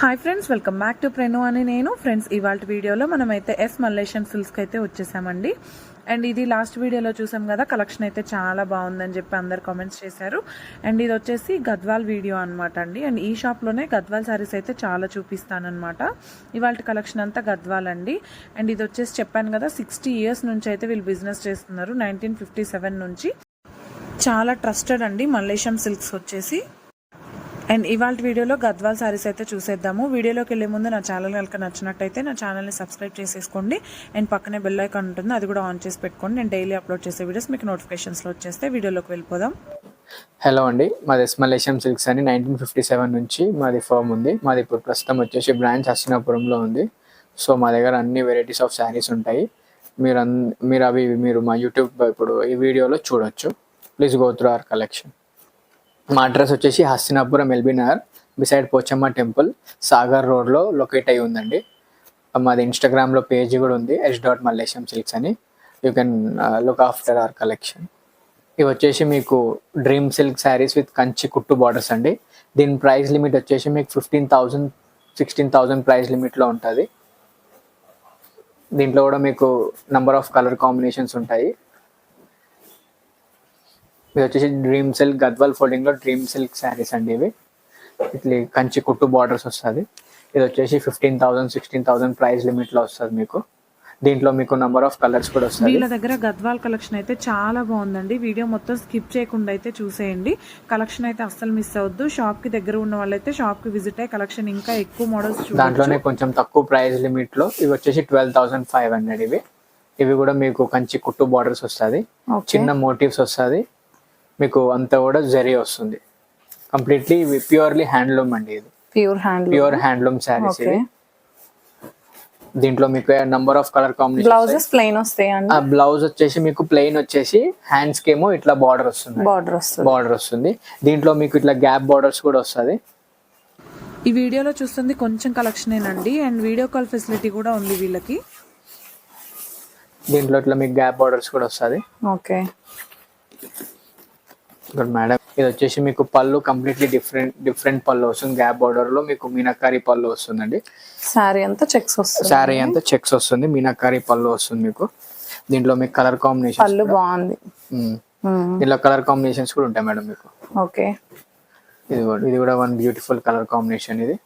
Hi friends welcome back to ప్రెను అని నేను. Friends ఇవాళ వీడియోలో మనమైతే ఎస్ మలేషియన్ సిల్క్స్కి అయితే వచ్చేసామండి. అండ్ ఇది లాస్ట్ వీడియోలో చూసాం కదా కలెక్షన్ అయితే చాలా బాగుందని చెప్పి అందరు కామెంట్స్ చేశారు. అండ్ ఇది వచ్చేసి గద్వాల్ వీడియో అనమాట అండి. అండ్ ఈ షాప్లోనే గద్వాల్ శారీస్ అయితే చాలా చూపిస్తానమాట ఇవాళ కలెక్షన్ అంతా గద్వాల్ అండి. అండ్ ఇది వచ్చేసి చెప్పాను కదా సిక్స్టీ ఇయర్స్ నుంచి అయితే వీళ్ళు బిజినెస్ చేస్తున్నారు నైన్టీన్ ఫిఫ్టీ సెవెన్ నుంచి. చాలా ట్రస్టెడ్ అండి మల్లేశం సిల్క్స్ వచ్చేసి. అండ్ ఇవాళ వీడియోలో గద్వాల్ సారీస్ అయితే చూసేద్దాము. వీడియోలోకి వెళ్ళే ముందు నా ఛానల్ కనుక నచ్చినట్టయితే నా ఛానల్ని సబ్స్క్రైబ్ చేసేసుకోండి. అండ్ పక్కనే బెల్ ఐకాన్ ఉంటుంది అది కూడా ఆన్ చేసి పెట్టుకోండి. నేను డైలీ అప్లోడ్ చేసే వీడియోస్ మీకు నోటిఫికేషన్స్లో వచ్చేస్తే వీడియోలోకి వెళ్ళిపోదాం. హలో అండి మాది మలేషియం సిల్క్స్ అని నైన్టీన్ ఫిఫ్టీ సెవెన్ నుంచి మాది ఫర్మ్ ఉంది. మాది ఇప్పుడు ప్రస్తుతం వచ్చేసి బ్రాంచ్ హస్తినాపురంలో ఉంది. సో మా దగ్గర అన్ని వెరైటీస్ ఆఫ్ శారీస్ ఉంటాయి. మీరు అన్ మీరు అవి మీరు మా యూట్యూబ్ ఇప్పుడు ఈ వీడియోలో చూడొచ్చు. Please go through our collection మా అడ్రస్ వచ్చేసి Hastinapuram LB Nagar beside Pochamma temple Sagar రోడ్లో లొకేట్ అయి ఉందండి. మాది ఇన్స్టాగ్రామ్లో పేజ్ కూడా ఉంది ఎస్ డాట్ మల్లేశం సిల్క్స్ అని. You can look after our collection ఇవి వచ్చేసి మీకు dream silk sarees with Kanchi కుట్టు బార్డర్స్ అండి. దీని ప్రైస్ లిమిట్ వచ్చేసి మీకు fifteen thousand sixteen thousand price లిమిట్లో ఉంటుంది. దీంట్లో కూడా మీకు నెంబర్ ఆఫ్ కలర్ కాంబినేషన్స్ ఉంటాయి. ఇది వచ్చేసి డ్రీమ్ సిల్క్ గద్వాల్ ఫోల్డింగ్లో డ్రీమ్ సిల్క్ శారీస్ అండి ఇవి. ఇట్లా కంచి కుట్టు బార్డర్స్ వస్తుంది. ఇది వచ్చేసి fifteen thousand sixteen thousand price లిమిట్లో వస్తుంది మీకు. దీంట్లో మీకు నంబర్ ఆఫ్ కలర్స్ కూడా వస్తుంది. వీళ్ళ దగ్గర గద్వాల్ కలెక్షన్ అయితే చాలా బాగుందండి. వీడియో మొత్తం స్కిప్ చేయకుండా అయితే చూసేయండి. కలెక్షన్ అయితే అస్సలు మిస్ అవ్వద్దు. షాప్కి దగ్గర ఉన్న వాళ్ళైతే షాప్కి విజిట్ అయ్యి కలెక్షన్ ఇంకా ఎక్కువ మోడల్స్ దాంట్లోనే కొంచెం తక్కువ ప్రైస్ లిమిట్లో ఇవి వచ్చేసి ట్వెల్వ్ థౌసండ్ ఫైవ్ హండ్రెడ్ ఇవి. ఇవి కూడా మీకు కంచి కుట్టు బార్డర్స్ వస్తుంది. చిన్న మోటివ్స్ వస్తుంది. మీకు అంతా కూడా జరీ వస్తుంది. కంప్లీట్లీ ప్యూర్లీ హ్యాండ్లూమ్ అండి ఇది. Pure hand pure handloom sarees ఇవి దీంట్లో మీకు number of colour combination blouses plain వస్తాయి ఆ బ్లౌజ్ వచ్చేసి మీకు ప్లెయిన్ వచ్చేసి హ్యాండ్స్ కేమో ఇట్లా బార్డర్ వస్తుంది. బార్డర్ వస్తుంది. బార్డర్ వస్తుంది. దీంట్లో మీకు ఇట్లా గ్యాప్ బార్డర్స్ కూడా వస్తుంది. ఈ వీడియోలో చూస్తుంది కొంచెం కలెక్షనేనండి అండ్ వీడియో కాల్ ఫెసిలిటీ కూడా ఉంది వీళ్ళకి. దీంట్లో ఇట్లా మీకు గ్యాప్ బార్డర్స్ కూడా వస్తుంది. ఓకే ఇక్కడ మేడం ఇది వచ్చేసి మీకు పళ్ళు కంప్లీట్లీ డిఫరెంట్ డిఫరెంట్ పళ్ళు వస్తుంది. గ్యాప్ బార్డర్లో మీకు మీనాకారి పళ్ళు వస్తుందండి. శారీ అంతా చెక్స్ వస్తుంది. శారీ అంతా చెక్స్ వస్తుంది. మీనాకారి పళ్ళు వస్తుంది మీకు. దీంట్లో మీకు కలర్ కాంబినేషన్ పళ్ళు బాగుంది. దీంట్లో కలర్ కాంబినేషన్స్ కూడా ఉంటాయి మేడం మీకు. ఓకే ఇది కూడా ఇది కూడా వన్ బ్యూటిఫుల్ కలర్ కాంబినేషన్ ఇది.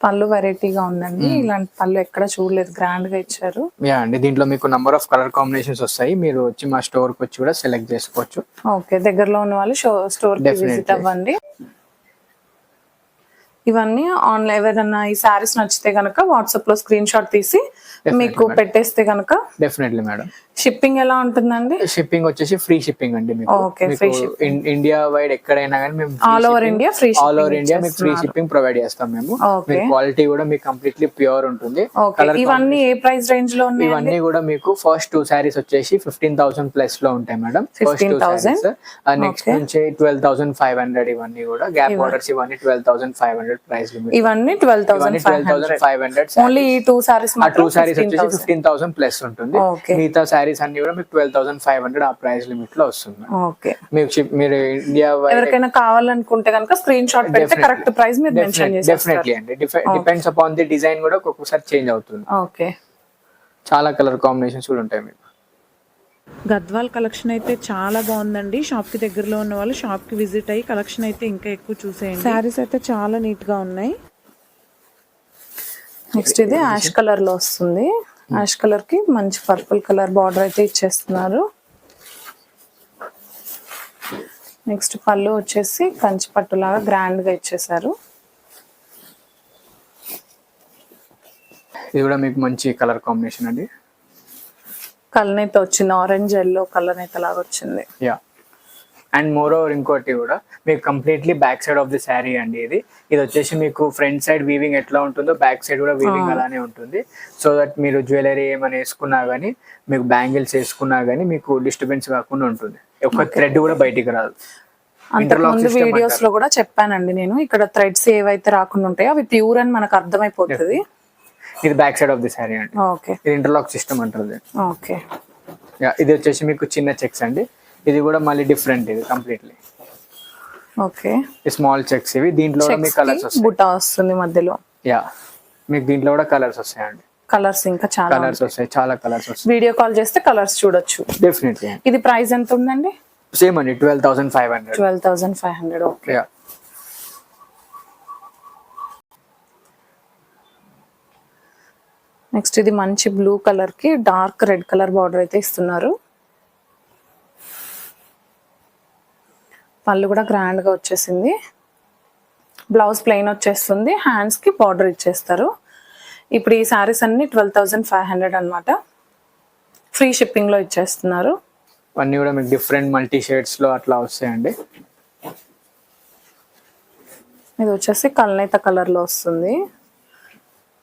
పళ్ళు వెరైటీగా ఉందండి. ఇలాంటి పళ్ళు ఎక్కడ చూడలేదు. గ్రాండ్గా ఇచ్చారు. యా అండి. దీంట్లో మీకు నంబర్ ఆఫ్ కలర్ కాంబినేషన్స్ వస్తాయి. మీరు వచ్చి మా స్టోర్కి వచ్చి కూడా సెలెక్ట్ చేసుకోవచ్చు. ఓకే దగ్గరలో ఉన్న వాళ్ళు స్టోర్కి. విజిట్ అవ్వండి. ఇవన్నీ ఆన్లైన్ ఎవరైనా ఈ శారీస్ నచ్చితే గనక వాట్సాప్లో స్క్రీన్ షాట్ తీసి మీకు పెట్టేస్తే గనక డెఫినెట్లీ మేడం షిప్పింగ్ ఎలా ఉంటుందండి? షిప్పింగ్ వచ్చేసి ఫ్రీ షిప్పింగ్ అండి మీకు. ఇండియా వైడ్ ఎక్కడైనా కానీ మేము all over India free all over India మీకు ఫ్రీ షిప్పింగ్ ప్రొవైడ్ చేస్తాం మేము. మీకు క్వాలిటీ కూడా మీకు కంప్లీట్లీ ప్యూర్ ఉంటుంది. ఇవన్నీ ఏ ప్రైస్ రేంజ్లో ఉన్నాయి ఇవన్నీ కూడా మీకు ఫస్ట్ టూ సారీస్ వచ్చేసి ఫిఫ్టీన్ థౌసండ్ ప్లస్లో ఉంటాయి madam first two 15,000? Sarees next నుంచి ట్వెల్వ్ థౌసండ్ ఫైవ్ హండ్రెడ్ ఇవన్నీ కూడా. గ్యాప్ బార్డర్స్ ఇవన్నీ twelve thousand five hundred price ఇవన్నీ twelve thousand five hundred only ఈ టూ సారీస్ టూ సారీస్ వచ్చేసి ఫిఫ్టీన్ థౌసండ్ ప్లస్ ఉంటుంది. మిగతా సారీస్ అన్ని కూడా మీకు ట్వెల్వ్ థౌసండ్ ఫైవ్ హండ్రెడ్ ఆ ప్రైస్ లిమిట్లో వస్తుంది ఓకే. మీకు మీరు ఇండియా ఎవరికైనా కావాలనుకుంటే కనుక స్క్రీన్ షాట్ పెడితే కరెక్ట్ ప్రైస్ మీరు మెన్షన్ చేసేస్తారు. డెఫినెట్లీ అండి. డిపెండ్స్ అపాన్ ది డిజైన్ కూడా ఒక్కొక్కసారి చేంజ్ అవుతుంది. ఓకే. చాలా కలర్ కాంబినేషన్స్ కూడా ఉంటాయి మీకు. గద్వాల్ కలెక్షన్ అయితే చాలా బాగుందండి. షాప్కి దగ్గరలో ఉన్న వాళ్ళు షాప్కి విజిట్ అయ్యి కలెక్షన్ అయితే ఇంకా ఎక్కువ చూసేయండి. శారీస్ అయితే చాలా నీట్గా ఉన్నాయి. నెక్స్ట్ ఇది యాష్ కలర్లో వస్తుంది. యాష్ కలర్కి మంచి పర్పుల్ కలర్ బార్డర్ అయితే ఇచ్చేస్తున్నారు. నెక్స్ట్ పళ్ళు వచ్చేసి కంచి పట్టులాగా గ్రాండ్గా ఇచ్చేసారు ఇది కూడా మీకు మంచి కలర్ కాంబినేషన్ అండి. కలర్ అయితే వచ్చింది ఆరెంజ్ ఎల్లో కలర్ అయితే లాగా వచ్చింది. యా అండ్ మోర్ ఓవర్ ఇంకోటి కూడా మీకు completely back side of the saree అండి ఇది. ఇది వచ్చేసి మీకు ఫ్రంట్ సైడ్ వీవింగ్ ఎట్లా ఉంటుందో బ్యాక్ సైడ్ కూడా వీవింగ్ అలానే ఉంటుంది. సో దట్ మీరు జ్యువెలరీ ఏమైనా వేసుకున్నా కానీ మీకు బ్యాంగిల్స్ వేసుకున్నా కానీ మీకు డిస్టర్బెన్స్ కాకుండా ఉంటుంది. ఒక థ్రెడ్ కూడా బయటికి రాదు. అంతకుముందు వీడియోస్లో కూడా చెప్పానండి నేను. ఇక్కడ థ్రెడ్స్ ఏవైతే రాకుండా ఉంటాయో అవి ప్యూర్ అని మనకు అర్థమైపోతుంది. ఇది back side of the saree అండి. ఓకే ఇది ఇంటర్లాక్ సిస్టమ్ అంటారు. ఓకే ఇది వచ్చేసి మీకు చిన్న చెక్స్ అండి. ఇది కూడా మళ్ళీ డిఫరెంట్ ఇది కంప్లీట్లీ ఓకే. స్మాల్ చెక్స్ ఇవి దీంట్లో కూడా మీకు కలర్స్ వస్తాయి. బుటా వస్తుంది మధ్యలో. యా మీకు దీంట్లో కూడా కలర్స్ వస్తాయండి. కలర్స్ ఇంకా చాలా కలర్స్ వస్తాయి చాలా కలర్స్ వస్తాయి. వీడియో కాల్ చేస్తే కలర్స్ చూడొచ్చు. డెఫినెట్లీ ఇది ప్రైస్ ఎంత ఉందండి? సేమ్ అండి twelve thousand five hundred twelve thousand five hundred okay yeah next ఇది మంచి బ్లూ కలర్కి డార్క్ రెడ్ కలర్ బార్డర్ అయితే ఇస్తున్నారు. పళ్ళు కూడా గ్రాండ్గా వచ్చేసింది. బ్లౌజ్ ప్లెయిన్ వచ్చేస్తుంది. హ్యాండ్స్కి బార్డర్ ఇచ్చేస్తారు. ఇప్పుడు ఈ సారీస్ అన్ని ట్వెల్వ్ థౌసండ్ ఫైవ్ హండ్రెడ్ అనమాట ఫ్రీ షిప్పింగ్లో ఇచ్చేస్తున్నారు. అన్నీ కూడా మీకు డిఫరెంట్ మల్టీ షేడ్స్లో అట్లా వస్తాయండి. ఇది వచ్చేసి కల్నేత కలర్లో వస్తుంది.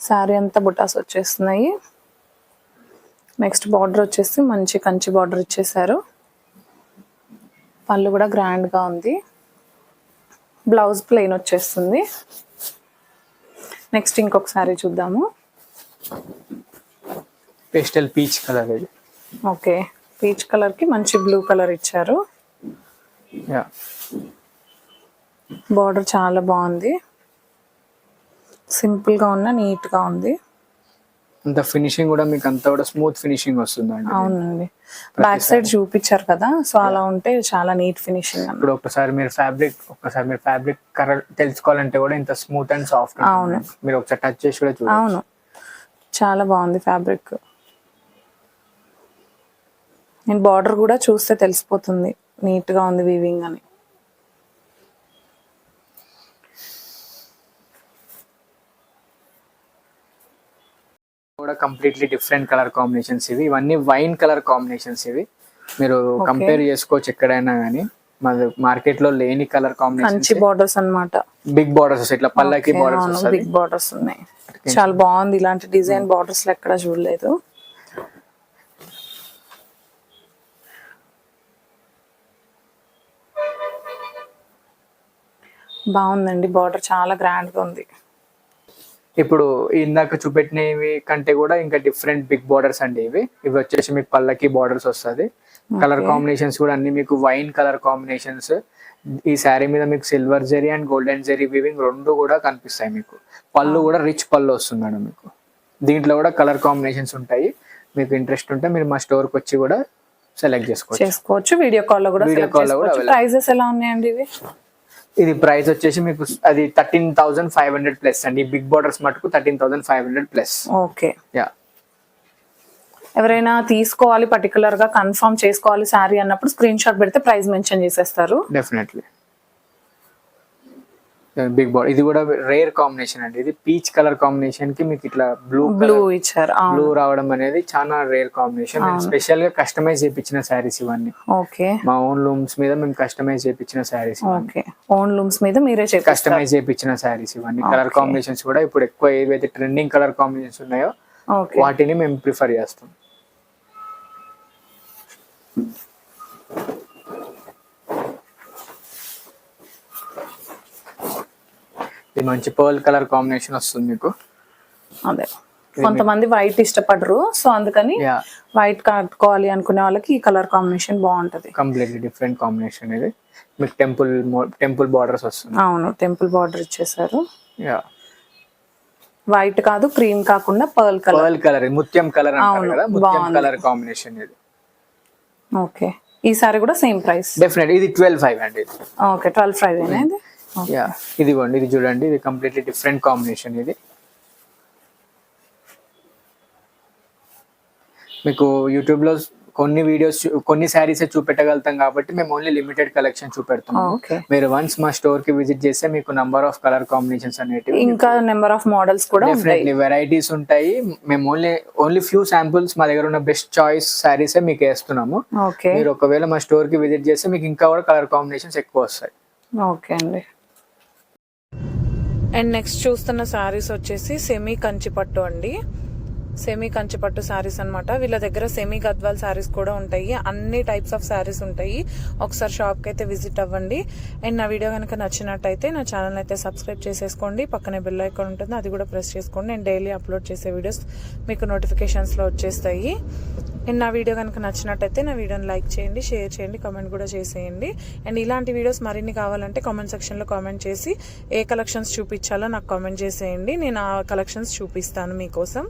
శారీ అంతా బుటాస్ వచ్చేస్తున్నాయి. నెక్స్ట్ బార్డర్ వచ్చేసి మంచి కంచి బార్డర్ ఇచ్చేసారు పళ్ళు కూడా గ్రాండ్గా ఉంది. బ్లౌజ్ ప్లెయిన్ వచ్చేస్తుంది. నెక్స్ట్ ఇంకొక శారీ చూద్దాము. పేస్టల్ పీచ్ కలర్ ఇది. ఓకే పీచ్ కలర్కి మంచి బ్లూ కలర్ ఇచ్చారు. బార్డర్ చాలా బాగుంది. సింపుల్గా ఉన్న నీట్గా ఉంది. అంత ఫినిషింగ్ కూడా మీకు అంతా కూడా స్మూత్ ఫినిషింగ్ వస్తుందండి. అవునండి. బ్యాక్ సైడ్ చూపించారు కదా సో అలా ఉంటే చాలా నీట్ ఫినిషింగ్ ఇప్పుడు ఒకసారి మీరు ఫ్యాబ్రిక్ ఒకసారి మీరు ఫ్యాబ్రిక్ కలర్ తెలుసుకోవాలంటే కూడా ఇంత స్మూత్ అండ్ సాఫ్ట్ అవును. మీరు ఒకసారి టచ్ చేసి కూడా చూడండి అవును. చాలా బాగుంది ఫ్యాబ్రిక్ నేను బార్డర్ కూడా చూస్తే తెలిసిపోతుంది. నీట్గా ఉంది వీవింగ్ అని. కూడా కంప్లీట్లీ డిఫరెంట్ కలర్ కాంబినేషన్స్ ఇవి. ఇవన్నీ వైన్ కలర్ కాంబినేషన్స్ ఇవి. మీరు కంపేర్ చేసుకోవచ్చు ఎక్కడైనా కానీ మన మార్కెట్లో లేని కలర్ కాంబినేషన్ మంచి బార్డర్స్ అన్నమాట. బిగ్ బార్డర్స్ ఇట్లా పల్లకి బార్డర్స్ బిగ్ బార్డర్స్ ఉన్నాయి. చాలా బాగుంది. ఇలాంటి డిజైన్ బార్డర్స్ ఎక్కడ చూడలేదు. బాగుందండి. బార్డర్ చాలా గ్రాండ్గా ఉంది. ఇప్పుడు ఇందాక చూపెట్టినవి కంటే కూడా ఇంకా డిఫరెంట్ బిగ్ బార్డర్స్ అండి ఇవి. ఇవి వచ్చేసి మీకు పల్లకి బార్డర్స్ వస్తుంది. కలర్ కాంబినేషన్స్ కూడా అన్ని మీకు వైన్ కలర్ కాంబినేషన్స్ ఈ శారీ మీద మీకు silver zari and golden zari weaving రెండు కూడా కనిపిస్తాయి మీకు. పళ్ళు కూడా రిచ్ పళ్ళు వస్తుంది మేడం మీకు. దీంట్లో కూడా కలర్ కాంబినేషన్స్ ఉంటాయి. మీకు ఇంట్రెస్ట్ ఉంటే మీరు మా స్టోర్కి వచ్చి కూడా సెలెక్ట్ చేసుకోవచ్చు. చేసుకోవచ్చు. వీడియో కాల్లో కూడా Video call లో కూడా. ప్రైజెస్ ఎలా ఉన్నాయండి ఇవి? ఇది ప్రైస్ వచ్చేసి మీకు అది thirteen thousand five hundred plus అండి. బిగ్ బార్డర్స్ మటుకు thirteen thousand five hundred plus. Okay. Yeah. ఎవరైనా తీసుకోవాలి పర్టికులర్గా కన్ఫర్మ్ చేసుకోవాలి శారీ అన్నప్పుడు స్క్రీన్ షాట్ పెడితే ప్రైస్ మెన్షన్ చేసేస్తారు. డెఫినెట్లీ బిగ్ బాడ్ ఇది కూడా రేర్ కాంబినేషన్ అండి. ఇది పీచ్ కలర్ కాంబినేషన్కి మీకు ఇట్లా బ్లూ బ్లూ ఇచ్చారు. బ్లూ రావడం అనేది చాలా రేర్ కాంబినేషన్ స్పెషల్గా కస్టమైజ్ చేయించిన శారీస్ ఇవన్నీ. ఓకే. మా ఓన్ లూమ్స్ మీద మేము కస్టమైజ్ చేయించిన శారీస్ ఓకే. ఓన్ లూమ్స్ మీద మీరే కస్టమైజ్ చేయించిన శారీస్ ఇవన్నీ. కలర్ కాంబినేషన్స్ కూడా ఇప్పుడు ఎక్కువ ఏవైతే ట్రెండింగ్ కలర్ కాంబినేషన్స్ ఉన్నాయో వాటిని మేము ప్రిఫర్ చేస్తాం. ఇది మంచి పర్ల్ కలర్ కాంబినేషన్ వస్తుంది మీకు. అదే. కొంతమంది వైట్ ఇష్టపడరు సో అందుకని వైట్ కట్టుకోవాలి అనుకునే వాళ్ళకి ఈ కలర్ కాంబినేషన్ బాగుంటది. కంప్లీట్లీ డిఫరెంట్ కాంబినేషన్ ఇది. మీకు టెంపుల్ టెంపుల్ బార్డర్స్ వస్తుంది. అవును టెంపుల్ బార్డర్ ఇచ్చేసారు. యా వైట్ కాదు క్రీమ్ కాకుండా పర్ల్ కలర్ పర్ల్ కలర్ ముత్యం కలర్ అంటారు కదా ముత్యం. కలర్ కాంబినేషన్ ఇది. ఓకే ఈ సారీ కూడా సేమ్ ప్రైస్ డెఫినెట్ ఇది ట్వెల్వ్ ఫైవ్ అండి ఓకే ట్వెల్వ్ ఫైవ్ అయినా ఇది? యా ఇదిగోండి ఇది చూడండి ఇది కంప్లీట్లీ డిఫరెంట్ కాంబినేషన్ ఇది. మీకు యూట్యూబ్లో కొన్ని వీడియోస్ కొన్ని శారీస్ చూపెట్టగలుగుతాం కాబట్టి మేము ఓన్లీ లిమిటెడ్ కలెక్షన్ ఓకే మీరు వన్స్ మా స్టోర్కి విజిట్ చేస్తే మీకు నంబర్ ఆఫ్ కలర్ కాంబినేషన్స్ అనేటివి ఇంకా నెంబర్ ఆఫ్ మోడల్స్ కూడా ఉంటాయి. డెఫినెట్లీ వెరైటీస్ ఉంటాయి. మేము ఓన్లీ ఓన్లీ ఫ్యూ శాంపుల్స్ మా దగ్గర ఉన్న బెస్ట్ చాయిస్ శారీస్ మీకు వేస్తున్నాము. మీరు ఒకవేళ మా స్టోర్కి విజిట్ చేస్తే మీకు ఇంకా కూడా కలర్ కాంబినేషన్స్ ఎక్కువ వస్తాయి. ఓకే అండి. అండ్ నెక్స్ట్ చూస్తున్న శారీస్ వచ్చేసి సెమీ కంచి పట్టు అండి. సెమీ కంచిపట్టు శారీస్ అన్నమాట. వీళ్ళ దగ్గర సెమీ గద్వాల్ శారీస్ కూడా ఉంటాయి. అన్ని టైప్స్ ఆఫ్ శారీస్ ఉంటాయి. ఒకసారి షాప్కి అయితే విజిట్ అవ్వండి. అండ్ నా వీడియో కనుక నచ్చినట్టయితే నా ఛానల్ అయితే సబ్స్క్రైబ్ చేసేసుకోండి. పక్కనే బెల్ ఐకాన్ ఉంటుంది. అది కూడా ప్రెస్ చేసుకోండి. నేను డైలీ అప్లోడ్ చేసే వీడియోస్ మీకు నోటిఫికేషన్స్లో వచ్చేస్తాయి. అండ్ నా వీడియో కనుక నచ్చినట్టయితే నా వీడియోని లైక్ చేయండి షేర్ చేయండి కామెంట్ కూడా చేసేయండి. అండ్ ఇలాంటి వీడియోస్ మరిన్ని కావాలంటే కామెంట్ సెక్షన్లో కామెంట్ చేసి ఏ కలెక్షన్స్ చూపించాలో నాకు కామెంట్ చేసేయండి. నేను ఆ కలెక్షన్స్ చూపిస్తాను మీకోసం.